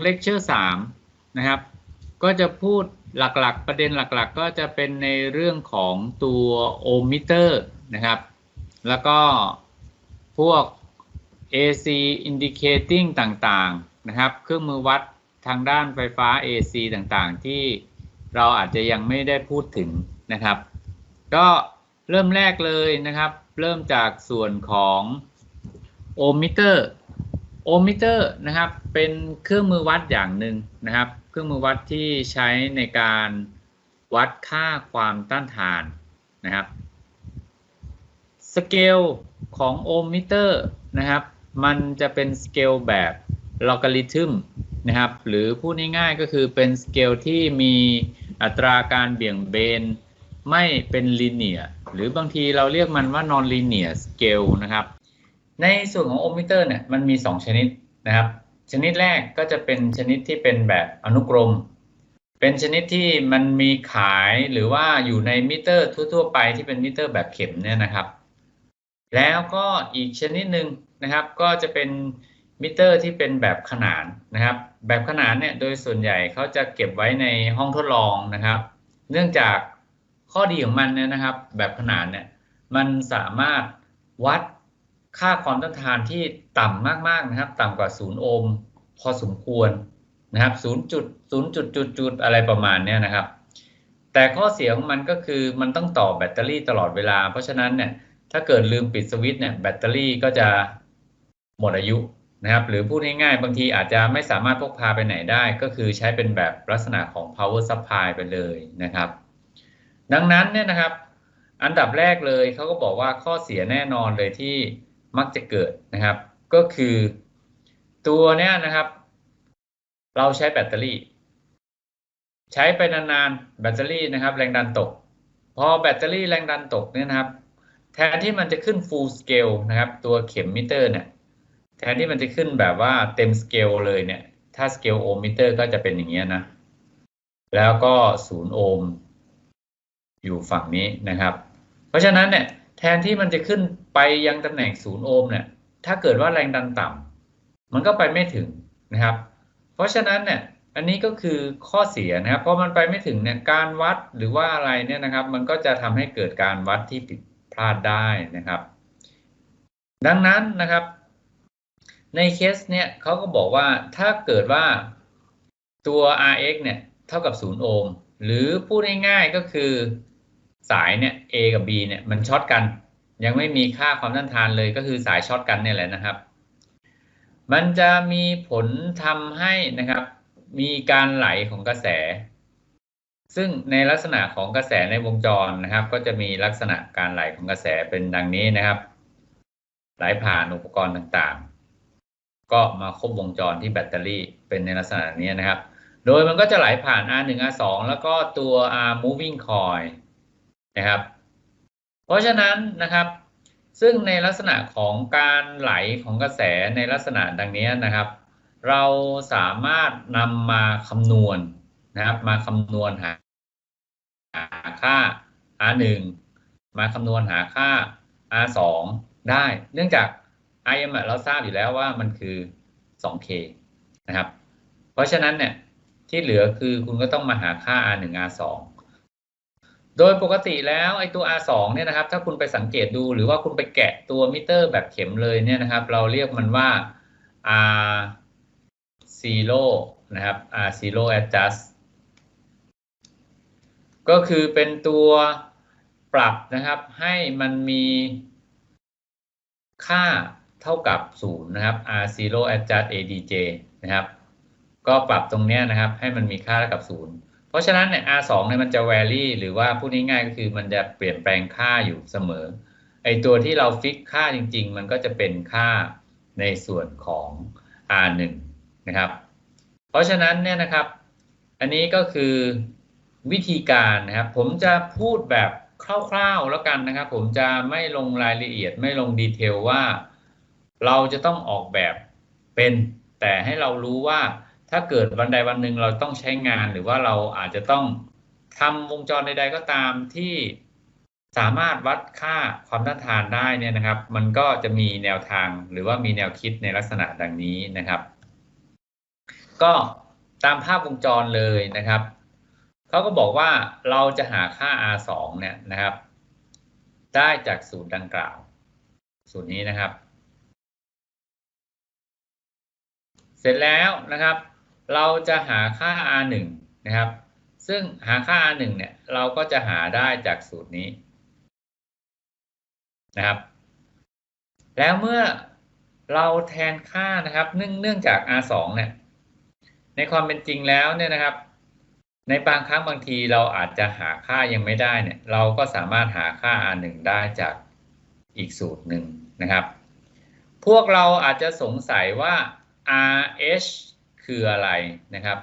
เลคเชอร์สามนะครับ ก็จะพูดหลักๆ ประเด็นหลักๆ ก็จะเป็นในเรื่องของตัวโอห์มิเตอร์นะครับ แล้วก็พวก AC indicating ต่างๆนะครับ เครื่องมือวัดทางด้านไฟฟ้า AC ต่างๆ ที่เราอาจจะยังไม่ได้พูดถึงนะครับ ก็เริ่มแรกเลยนะครับ เริ่มจากส่วนของโอห์มิเตอร์ โอห์มิเตอร์นะครับเป็นเครื่องมือวัดอย่างหนึ่งนะครับ เครื่องมือวัดที่ใช้ในการวัดค่าความต้านทานนะครับสเกลของโอห์มิเตอร์นะครับมันจะเป็นสเกลแบบลอ g าริทึมนะครับหรือพูดง่ายๆก็คือเป็นสเกลที่มีอัตราการเบี่ยงเบนไม่เป็นลีเนียหรือบางทีเราเรียกมันว่านอนลีเนียสเกลนะครับ ในส่วนของโอห์มิเตอร์เนี่ยมันมี 2 ชนิดนะครับ ชนิดแรกก็จะเป็นชนิดที่เป็นแบบอนุกรม เป็นชนิดที่มันมีขายหรือว่าอยู่ในมิเตอร์ทั่ว ๆ ไปที่เป็นมิเตอร์แบบเข็มเนี่ยนะครับ แล้วก็อีกชนิดหนึ่งนะครับ ก็จะเป็นมิเตอร์ที่เป็นแบบขนานนะครับ แบบขนานเนี่ยโดยส่วนใหญ่เขาจะเก็บไว้ในห้องทดลองนะครับ เนื่องจากข้อดีของมันเนี่ยนะครับ แบบขนานเนี่ยมันสามารถวัด ค่าความต้านทานที่ต่ำมากๆนะครับ ต่ำกว่า0โอห์มพอสมควรนะครับ0จุด0จุดจุดจุดอะไรประมาณเนี้ยนะครับ แต่ข้อเสียของมันก็คือมันต้องต่อแบตเตอรี่ตลอดเวลา เพราะฉะนั้นเนี่ยถ้าเกิดลืมปิดสวิตช์เนี่ยแบตเตอรี่ก็จะหมดอายุนะครับหรือพูดง่ายๆ บางทีอาจจะไม่สามารถพกพาไปไหนได้ ก็คือใช้เป็นแบบลักษณะของ power supply ไปเลยนะครับ ดังนั้นเนี่ยนะครับ อันดับแรกเลยเขาก็บอกว่าข้อเสียแน่นอนเลยที่ มักจะเกิดนะครับ ก็คือตัวเนี้ยนะครับ เราใช้แบตเตอรี่ ใช้ไปนานๆแบตเตอรี่นะครับ แรงดันตก พอแบตเตอรี่แรงดันตกเนี่ยนะครับ แทนที่มันจะขึ้น full scale นะครับ ตัวเข็มมิเตอร์เนี่ยแทนที่มันจะขึ้นแบบว่าเต็มสเกลเลยเนี่ย ถ้าสเกลโอห์มมิเตอร์ก็จะเป็นอย่างเงี้ยนะ แล้วก็ศูนย์โอห์มอยู่ฝั่งนี้นะครับ เพราะฉะนั้นเนี่ย แทนที่มันจะขึ้นไปยังตำแหน่งศูนย์โอห์มเนี่ยถ้าเกิดว่าแรงดันต่ำมันก็ไปไม่ถึงนะครับ เพราะฉะนั้นเนี่ยอันนี้ก็คือข้อเสียนะครับเพราะมันไปไม่ถึงเนี่ยการวัดหรือว่าอะไรเนี่ยนะครับ มันก็จะทำให้เกิดการวัดที่ผิดพลาดได้นะครับ ดังนั้นนะครับ ในเคสเนี่ยเขาก็บอกว่าถ้าเกิดว่าตัว Rx เนี่ยเท่ากับ 0 โอห์มหรือพูดง่ายๆก็คือ สายเนี่ย A กับ B เนี่ยมันช็อตกัน ยังไม่มีค่าความต้านทานเลยก็คือสายช็อตกันเนี่ยแหละนะครับ มันจะมีผลทำให้นะครับ มีการไหลของกระแส ซึ่งในลักษณะของกระแสในวงจรนะครับ ก็จะมีลักษณะการไหลของกระแสเป็นดังนี้นะครับ ไหลผ่านอุปกรณ์ต่างๆ ก็มาครบวงจรที่แบตเตอรี่เป็นในลักษณะนี้นะครับ โดยมันก็จะไหลผ่าน R1 R2 แล้วก็ตัว R moving coil นะครับ เพราะฉะนั้นนะครับ ซึ่งในลักษณะของการไหลของกระแสในลักษณะดังนี้นะครับ เราสามารถนำมาคำนวณนะครับ มาคำนวณหาหาค่า R1 มาคำนวณหาค่า R2 ได้ เนื่องจาก IM เราทราบอยู่แล้วว่ามันคือ 2K นะครับ เพราะฉะนั้นเนี่ยที่เหลือคือคุณก็ต้องมาหาค่า R1 R2 โดยปกติแล้วไอ้ตัว R2 เนี่ยนะครับ ถ้าคุณไปสังเกตดูหรือว่าคุณไปแกะตัวมิเตอร์แบบเข็มเลยเนี่ยนะครับ เราเรียกมันว่า R0 นะครับ R0 adjust ก็คือเป็นตัวปรับนะครับ ให้มันมีค่าเท่ากับ 0 นะครับ R0 adjust ADJ นะครับ ก็ปรับตรงเนี้ยนะครับ ให้มันมีค่าเท่ากับ 0 เพราะฉะนั้นเนี่ย R2 เนี่ยมันจะ vary หรือว่าพูดง่ายๆก็คือมันจะเปลี่ยนแปลงค่าอยู่เสมอ ไอตัวที่เราฟิกค่าจริง ๆ มันก็จะเป็นค่าในส่วนของ R1 นะครับ เพราะฉะนั้นเนี่ยนะครับ อันนี้ก็คือวิธีการนะครับ ผมจะพูดแบบคร่าวๆแล้วกันนะครับ ผมจะไม่ลงรายละเอียดไม่ลงดีเทลว่า เราจะต้องออกแบบเป็น แต่ให้เรารู้ว่า ถ้าเกิดวันใดวันหนึ่งเราต้องใช้งานหรือว่าเราอาจจะต้องทำวงจรใดๆก็ตามที่สามารถวัดค่าความต้านทานได้เนี่ยนะครับ มันก็จะมีแนวทางหรือว่ามีแนวคิดในลักษณะดังนี้นะครับ ก็ตามภาพวงจรเลยนะครับเขาก็บอกว่าเราจะหาค่า R2 เนี่ยนะครับ ได้จากสูตรดังกล่าว สูตรนี้นะครับ เสร็จแล้วนะครับ เราจะหาค่า R1 นะครับ ซึ่งหาค่า R1 เนี่ยเราก็จะหาได้จากสูตรนี้นะครับ แล้วเมื่อเราแทนค่านะครับ เนื่องเนื่องจาก R2 เนี่ย ในความเป็นจริงแล้วเนี่ยนะครับ ในบางครั้งบางทีเราอาจจะหาค่ายังไม่ได้เนี่ย เราก็สามารถหาค่า R1 ได้จากอีกสูตรหนึ่งนะครับ พวกเราอาจจะสงสัยว่า RH คืออะไรนะครับ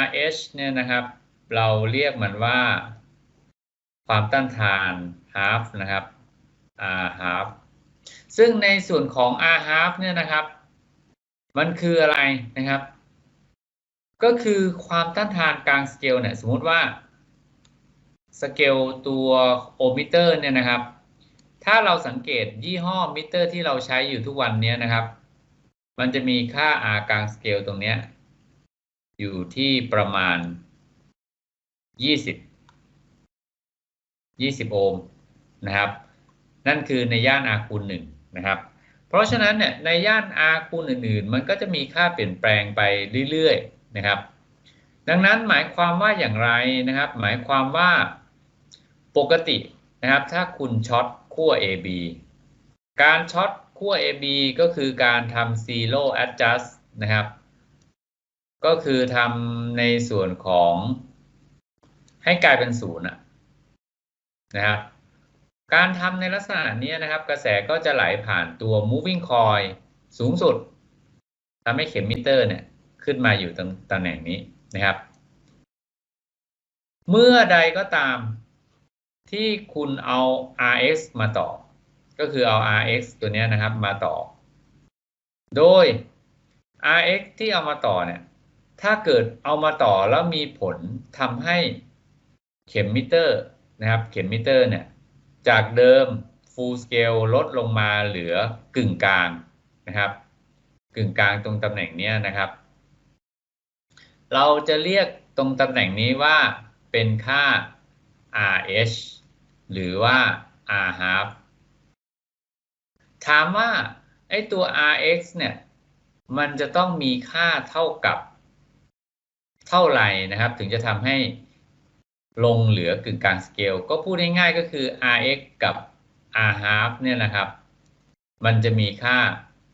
RH เนี่ยนะครับ เราเรียกมันว่า ความต้านทาน half นะครับ R half ซึ่งในส่วนของ R half เนี่ยนะครับ มันคืออะไรนะครับ ก็คือความต้านทานกลางสเกลเนี่ยสมมติว่าสเกลตัวโอห์มมิเตอร์เนี่ยนะครับ ถ้าเราสังเกตยี่ห้อมิเตอร์ที่เราใช้อยู่ทุกวันนี้นะครับ มันจะมีค่า R กลางสเกลตรงเนี้ย อยู่ที่ประมาณ 20 20 โอห์มนะครับ นั่นคือในย่าน R คูณ1นะครับ เพราะฉะนั้นเนี่ยในย่าน R คูณอื่นๆ มันก็จะมีค่าเปลี่ยนแปลงไปเรื่อยๆนะครับ ดังนั้นหมายความว่าอย่างไรนะครับ หมายความว่าปกตินะครับ ถ้าคุณช็อตขั้ว AB การช็อต ขั้ว AB ก็คือการทำ zero adjust นะครับ ก็คือทำในส่วนของให้กลายเป็นศูนย์นะครับ การทำในลักษณะนี้นะครับ กระแสก็จะไหลผ่านตัว moving coil สูงสุดทำให้เข็มมิเตอร์เนี่ยขึ้นมาอยู่ตรงตำแหน่งนี้นะครับ เมื่อใดก็ตามที่คุณเอา RX มาต่อ ก็คือเอา RX ตัวนี้นะครับมาต่อ โดย RX ที่เอามาต่อเนี่ย ถ้าเกิดเอามาต่อแล้วมีผลทำให้เข็มมิเตอร์นะครับ เข็มมิเตอร์เนี่ย จากเดิม full scale ลดลงมาเหลือกึ่งกลางนะครับ กึ่งกลางตรงตำแหน่งนี้นะครับ เราจะเรียกตรงตำแหน่งนี้ว่าเป็นค่า RH หรือว่า R half ถามว่าไอ้ตัว RX เนี่ย มันจะต้องมีค่าเท่ากับเท่าไหร่นะครับ ถึงจะทำให้ลงเหลือกึ่งกลางสเกล ก็พูดง่ายๆก็คือ Rx กับ R half เนี่ยนะครับ มันจะมีค่า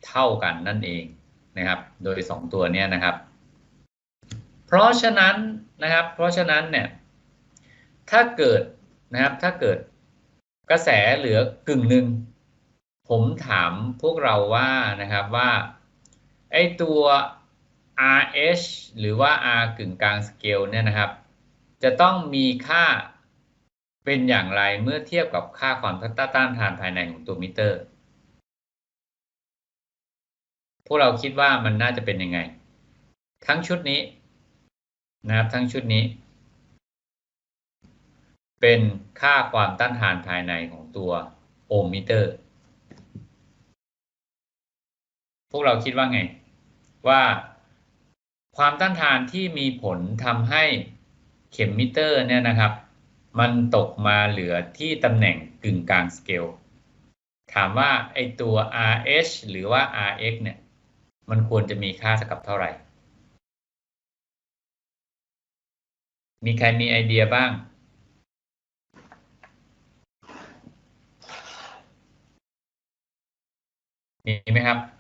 เท่ากันนั่นเองนะครับ โดย 2 ตัวเนี้ยนะครับ เพราะฉะนั้นนะครับ เพราะฉะนั้นเนี่ย ถ้าเกิดนะครับ ถ้าเกิดกระแสเหลือกึ่งหนึ่ง ผมถามพวกเราว่านะครับว่าไอตัว RH หรือว่า R กึ่งกลางสเกลเนี่ยนะครับ จะต้องมีค่าเป็นอย่างไรเมื่อเทียบกับค่าความต้านทานภายในของตัวมิเตอร์ พวกเราคิดว่ามันน่าจะเป็นยังไง ทั้งชุดนี้นะครับทั้งชุดนี้ เป็นค่าความต้านทานภายในของตัวโอห์มมิเตอร์ พวกเราคิดว่าไง ว่าความต้านทานที่มีผลทำให้เข็มมิเตอร์เนี่ยนะครับ มันตกมาเหลือที่ตำแหน่งกึ่งกลางสเกลถามว่าไอตัว RH หรือว่า RX เนี่ย มันควรจะมีค่าสักกับเท่าไหร่ มีใครมีไอเดียบ้าง มีไหมครับ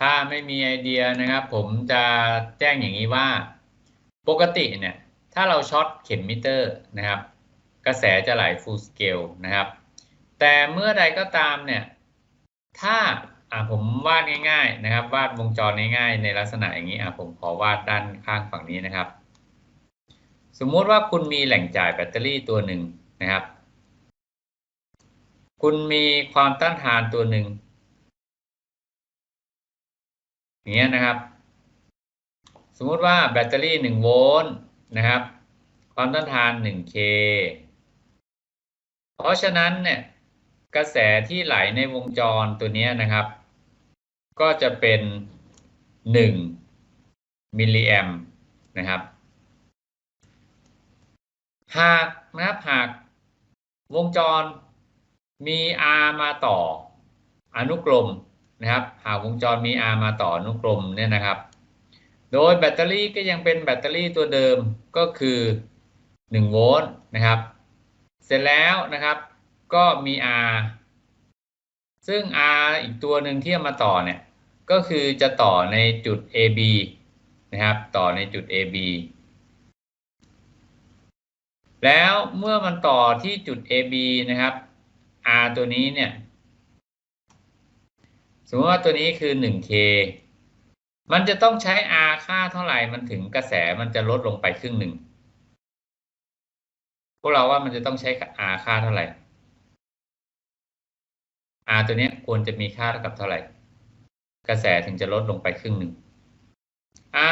ถ้าไม่มีไอเดียนะครับ ผมจะแจ้งอย่างนี้ว่า ปกติเนี่ย ถ้าเราช็อตเข็มมิเตอร์นะครับ กระแสจะไหล full scale นะครับ แต่เมื่อใดก็ตามเนี่ย ถ้าอะผมวาดง่าย ๆ นะครับ วาดวงจรง่ายๆ ในลักษณะอย่างนี้อะผมขอวาดด้านข้างฝั่งนี้นะครับ สมมุติว่าคุณมีแหล่งจ่ายแบตเตอรี่ตัวหนึ่งนะครับ คุณมีความต้านทานตัวหนึ่ง อย่างเงี้ยนะครับ สมมติว่าแบตเตอรี่1โวลต์นะครับ ความต้านทาน 1K เพราะฉะนั้นเนี่ยกระแสที่ไหลในวงจรตัวเนี้ยนะครับ ก็จะเป็น 1 มิลลิแอมนะครับ หากนะครับหากวงจรมี R มาต่ออนุกรม นะครับ หากวงจรมี R มาต่ออนุกรมเนี่ยนะครับ โดยแบตเตอรี่ก็ยังเป็นแบตเตอรี่ตัวเดิมก็คือ1โวลต์นะครับ เสร็จแล้วนะครับก็มี R ซึ่ง R อีกตัวหนึ่งที่เอามาต่อเนี่ยก็คือจะต่อในจุด AB นะครับ ต่อในจุด AB แล้วเมื่อมันต่อที่จุด AB นะครับ R ตัวนี้เนี่ย สมมติว่าตัวนี้คือ 1K มันจะต้องใช้ R ค่าเท่าไหร่ มันถึงกระแสมันจะลดลงไปครึ่งหนึ่ง พวกเราว่ามันจะต้องใช้ R ค่าเท่าไหร่ R ตัวนี้ควรจะมีค่าเท่ากับเท่าไหร่ กระแสถึงจะลดลงไปครึ่งหนึ่ง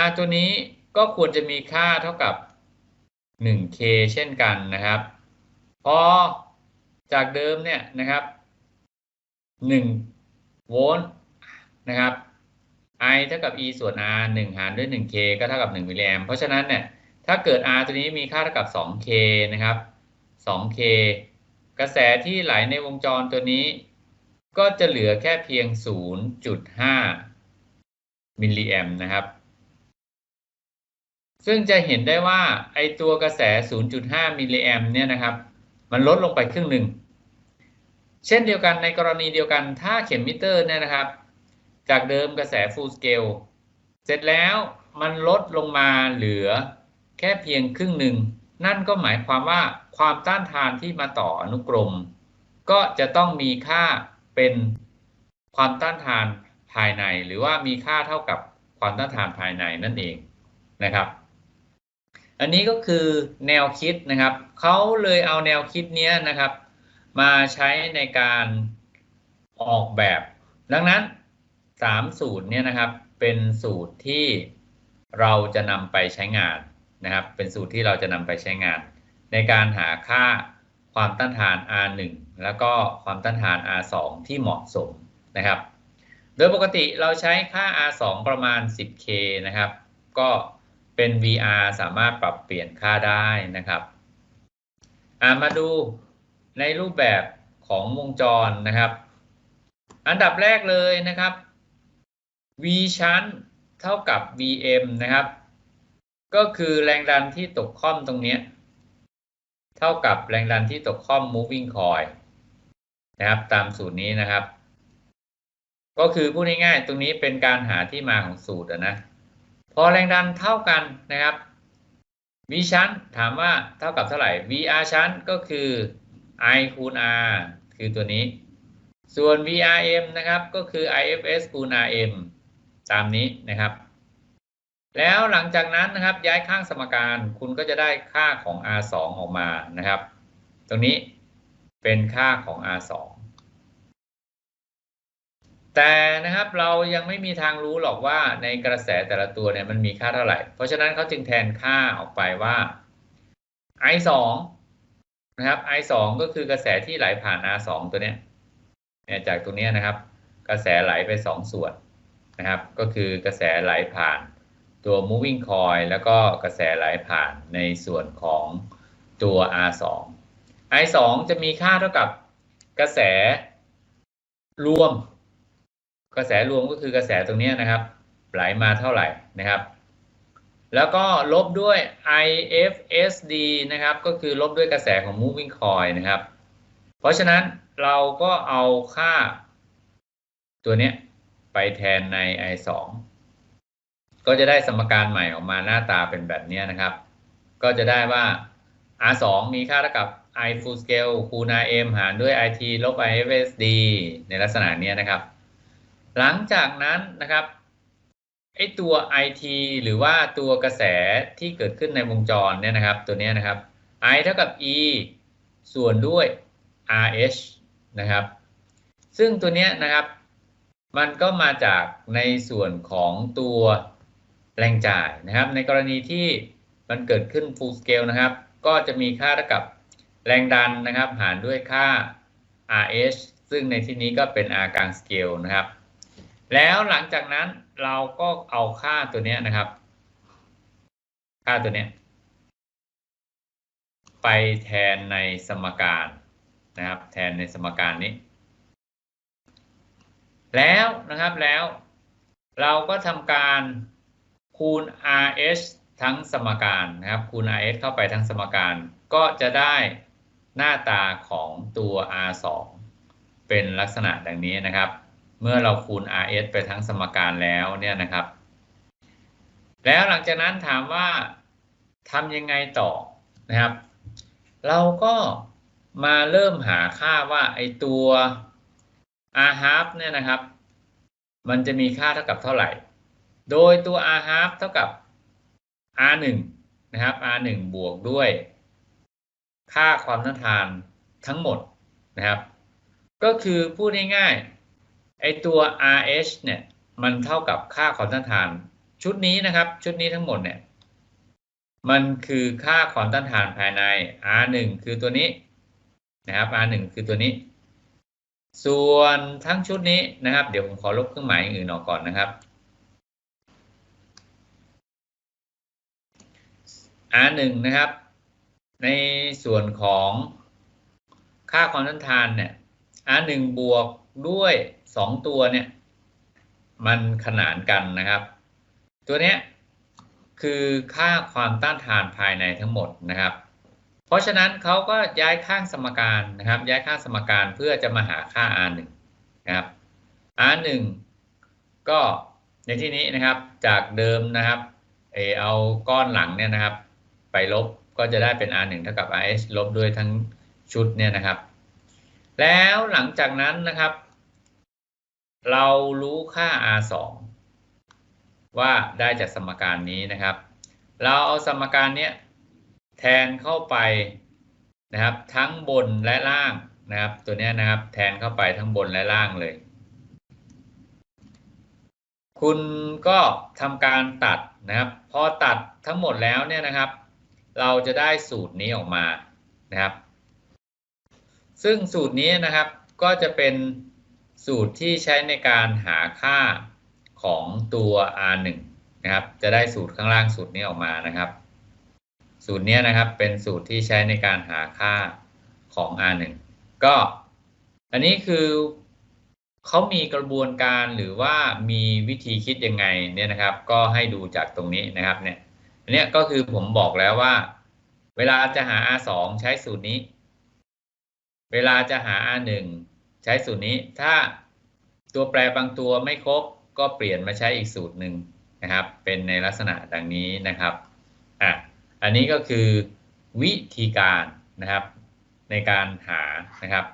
R ตัวนี้ก็ควรจะมีค่าเท่ากับ 1K เช่นกันนะครับ พอจากเดิมเนี่ยนะครับ 1 โวลต์นะครับ I เท่ากับ E ส่วน R 1 หารด้วย 1K ก็เท่ากับ 1 มิลลิแอมเพราะฉะนั้นเนี่ยถ้าเกิด R ตัวนี้มีค่าเท่ากับ 2K นะครับ 2K กระแสที่ไหลในวงจรตัวนี้ ก็จะเหลือแค่เพียง 0.5 มิลลิแอมนะครับ ซึ่งจะเห็นได้ว่าไอตัวกระแส 0.5 มิลลิแอมเนี่ยนะครับ มันลดลงไปครึ่งหนึ่ง เช่นเดียวกันในกรณีเดียวกันถ้าเข็มมิเตอร์เนี่ยนะครับ จากเดิมกระแส full scale เสร็จแล้วมันลดลงมาเหลือแค่เพียงครึ่งหนึ่ง นั่นก็หมายความว่าความต้านทานที่มาต่ออนุกรม ก็จะต้องมีค่าเป็นความต้านทานภายใน หรือว่ามีค่าเท่ากับความต้านทานภายในนั่นเองนะครับ อันนี้ก็คือแนวคิดนะครับเขาเลยเอาแนวคิดนี้นะครับ มาใช้ในการออกแบบ ดังนั้น3สูตรเนี่ยนะครับ เป็นสูตรที่เราจะนำไปใช้งานนะครับ เป็นสูตรที่เราจะนำไปใช้งาน ในการหาค่าความต้านทาน R1 แล้วก็ความต้านทาน R2 ที่เหมาะสมนะครับ โดยปกติเราใช้ค่า R2 ประมาณ 10K นะครับ ก็เป็น VR สามารถปรับเปลี่ยนค่าได้นะครับมาดู ในรูปแบบของวงจรนะครับ อันดับแรกเลยนะครับ V ชั้นเท่ากับ VM นะครับ ก็คือแรงดันที่ตกค่อมตรงนี้ เท่ากับแรงดันที่ตกค่อม moving coil นะครับ ตามสูตรนี้นะครับ ก็คือพูดง่ายๆตรงนี้เป็นการหาที่มาของสูตรนะพอแรงดันเท่ากันนะครับ V ชั้นถามว่าเท่ากับเท่าไหร่ VR ชั้นก็คือ I คูณ R คือตัวนี้ ส่วน VRM นะครับ ก็คือ IFS คูณ RM ตามนี้นะครับ แล้วหลังจากนั้นนะครับย้ายข้างสมการคุณก็จะได้ค่าของ R2 ออกมานะครับ ตรงนี้เป็นค่าของ R2 แต่นะครับเรายังไม่มีทางรู้หรอกว่าในกระแสแต่ละตัวเนี่ยมันมีค่าเท่าไหร่ เพราะฉะนั้นเขาจึงแทนค่าออกไปว่า I2 นะครับ I2 ก็คือกระแสที่ไหลผ่าน R2 ตัวเนี้ยจากตรงนี้นะครับ กระแสไหลไป 2 ส่วนนะครับ ก็คือกระแสไหลผ่านตัว moving coil แล้วก็กระแสไหลผ่านในส่วนของตัว R2 I2 จะมีค่าเท่ากับกระแสรวม กระแสรวมก็คือกระแสตรงนี้นะครับ ไหลมาเท่าไหร่นะครับ แล้วก็ลบด้วย IFSD นะครับ ก็คือลบด้วยกระแสของ moving coil นะครับ เพราะฉะนั้นเราก็เอาค่าตัวนี้ไปแทนใน I2 ก็จะได้สมการใหม่ออกมาหน้าตาเป็นแบบนี้นะครับ ก็จะได้ว่า R2 มีค่าเท่ากับ I full scale คูณ RM หารด้วย IT ลบ IFSD ในลักษณะนี้นะครับ หลังจากนั้นนะครับ ไอตัว IT หรือว่าตัวกระแสที่เกิดขึ้นในวงจรเนี่ยนะครับ ตัวนี้นะครับ I เท่ากับ E ส่วนด้วย RH นะครับ ซึ่งตัวนี้นะครับ มันก็มาจากในส่วนของตัวแรงจ่ายนะครับ ในกรณีที่มันเกิดขึ้น full scale นะครับ ก็จะมีค่าเท่ากับแรงดันนะครับ หารด้วยค่า RH ซึ่งในที่นี้ก็เป็นอาการสเกลนะครับ แล้วหลังจากนั้นเราก็เอาค่าตัวนี้นะครับ ค่าตัวนี้ไปแทนในสมการนะครับ แทนในสมการนี้ แล้วนะครับแล้วเราก็ทำการคูณ RH ทั้งสมการนะครับ คูณ RH เข้าไปทั้งสมการ ก็จะได้หน้าตาของตัว R2 เป็นลักษณะดังนี้นะครับ เมื่อเราคูณ RS ไปทั้งสมการแล้วเนี่ยนะครับ แล้วหลังจากนั้นถามว่าทำยังไงต่อนะครับ เราก็มาเริ่มหาค่าว่าไอตัว r half เนี่ยนะครับ มันจะมีค่าเท่ากับเท่าไหร่ โดยตัว r half เท่ากับ r 1นะครับ r 1บวกด้วย ค่าความต้านทานทั้งหมดนะครับ ก็คือพูดง่ายๆ ไอตัว RH เนี่ย มันเท่ากับค่าความต้านทาน ชุดนี้นะครับ ชุดนี้ทั้งหมดเนี่ย มันคือค่าความต้านทานภายใน R1 คือตัวนี้นะครับ R1 คือตัวนี้ ส่วนทั้งชุดนี้นะครับ เดี๋ยวผมขอลบเครื่องหมายอื่นออกก่อนนะครับ R1 นะครับ ในส่วนของค่าความต้านทานเนี่ย R1 บวกด้วย 2ตัวเนี่ยมันขนานกันนะครับ ตัวเนี้ยคือค่าความต้านทานภายในทั้งหมดนะครับ เพราะฉะนั้นเขาก็ย้ายข้างสมการนะครับ ย้ายข้างสมการเพื่อจะมาหาค่า R1 นะครับ R1 ก็ในที่นี้นะครับจากเดิมนะครับเออเอาก้อนหลังเนี่ยนะครับ ไปลบก็จะได้เป็น R1 เท่ากับ RH ลบด้วยทั้งชุดเนี่ยนะครับ แล้วหลังจากนั้นนะครับ เรารู้ค่า R2 ว่าได้จากสมการนี้นะครับ เราเอาสมการเนี้ยแทนเข้าไปนะครับ ทั้งบนและล่างนะครับ ตัวนี้นะครับ แทนเข้าไปทั้งบนและล่างเลย คุณก็ทำการตัดนะครับ พอตัดทั้งหมดแล้วเนี่ยนะครับ เราจะได้สูตรนี้ออกมานะครับ ซึ่งสูตรนี้นะครับก็จะเป็น สูตรที่ใช้ในการหาค่าของตัว R1 นะครับ จะได้สูตรข้างล่างสูตรนี้ออกมานะครับ สูตรนี้นะครับเป็นสูตรที่ใช้ในการหาค่าของ R1 ก็ อันนี้คือเขามีกระบวนการหรือว่ามีวิธีคิดยังไงเนี่ยนะครับ ก็ให้ดูจากตรงนี้นะครับเนี่ยอันนี้ก็คือผมบอกแล้วว่า เวลาจะหา R2 ใช้สูตรนี้ เวลาจะหา R1 ใช้สูตรนี้ถ้าตัวแปรบางตัวไม่ครบก็เปลี่ยนมาใช้อีกสูตรหนึ่งนะครับ เป็นในลักษณะดังนี้นะครับอะอันนี้ก็คือวิธีการนะครับในการหานะครับ